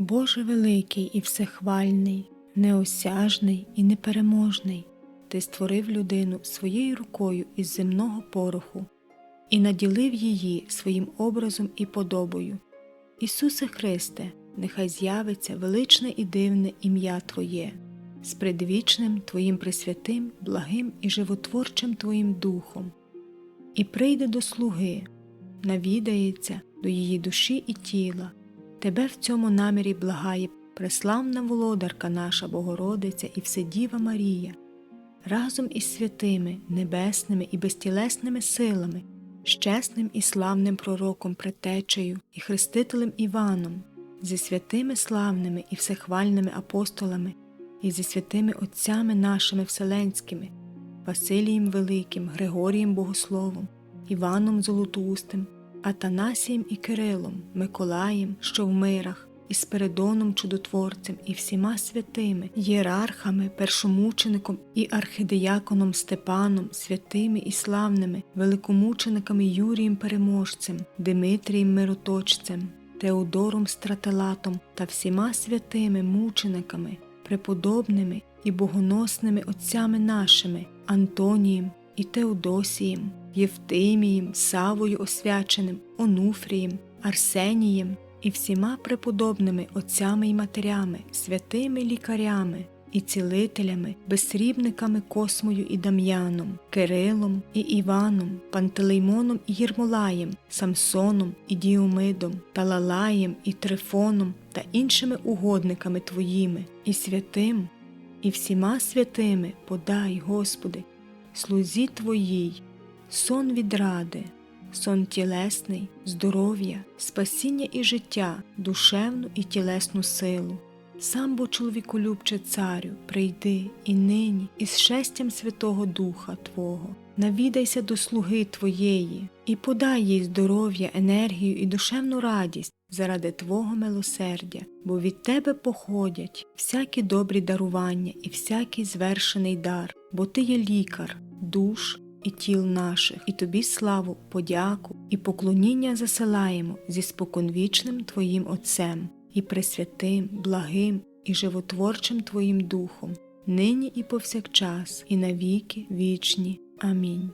Боже великий і всехвальний, неосяжний і непереможний, Ти створив людину своєю рукою із земного пороху і наділив її своїм образом і подобою. Ісусе Христе, нехай з'явиться величне і дивне ім'я Твоє, з предвічним Твоїм пресвятим, благим і животворчим Твоїм Духом, і прийде до слуги, навідається до її душі і тіла. Тебе в цьому намірі благає преславна володарка наша Богородиця і Вседіва Марія, разом із святими, небесними і безтілесними силами, з чесним і славним пророком Претечею і хрестителем Іваном, зі святими славними і всехвальними апостолами, і зі святими Отцями нашими Вселенськими, Василієм Великим, Григорієм Богословом, Іваном Золотоустим, Атанасієм і Кирилом, Миколаєм, що в мирах, і Спиридоном Чудотворцем, і всіма святими, єрархами, першомучеником і архидияконом Степаном, святими і славними, великомучениками Юрієм Переможцем, Димитрієм Мироточцем, Теодором Стратилатом та всіма святими мучениками, преподобними і богоносними отцями нашими, Антонієм і Теодосієм, Євтимієм, Савою Освяченим, Онуфрієм, Арсенієм і всіма преподобними отцями і матерями, святими лікарями і цілителями, безсрібниками Космою і Дам'яном, Кирилом і Іваном, Пантелеймоном і Єрмолаєм, Самсоном і Діомидом, Талалаєм і Трифоном та іншими угодниками Твоїми, і святим, і всіма святими подай, Господи, слузі Твоїй, сон від ради, сон тілесний, здоров'я, спасіння і життя, душевну і тілесну силу. Сам бо чоловіколюбче царю, прийди і нині із шестям Святого Духа Твого, навідайся до слуги Твоєї і подай їй здоров'я, енергію і душевну радість заради Твого милосердя, бо від Тебе походять всякі добрі дарування і всякий звершений дар, бо Ти є лікар, душ і тіл наших, і тобі славу, подяку і поклоніння засилаємо зі споконвічним Твоїм Отцем і пресвятим, благим і животворчим Твоїм Духом, нині і повсякчас, і навіки вічні. Амінь.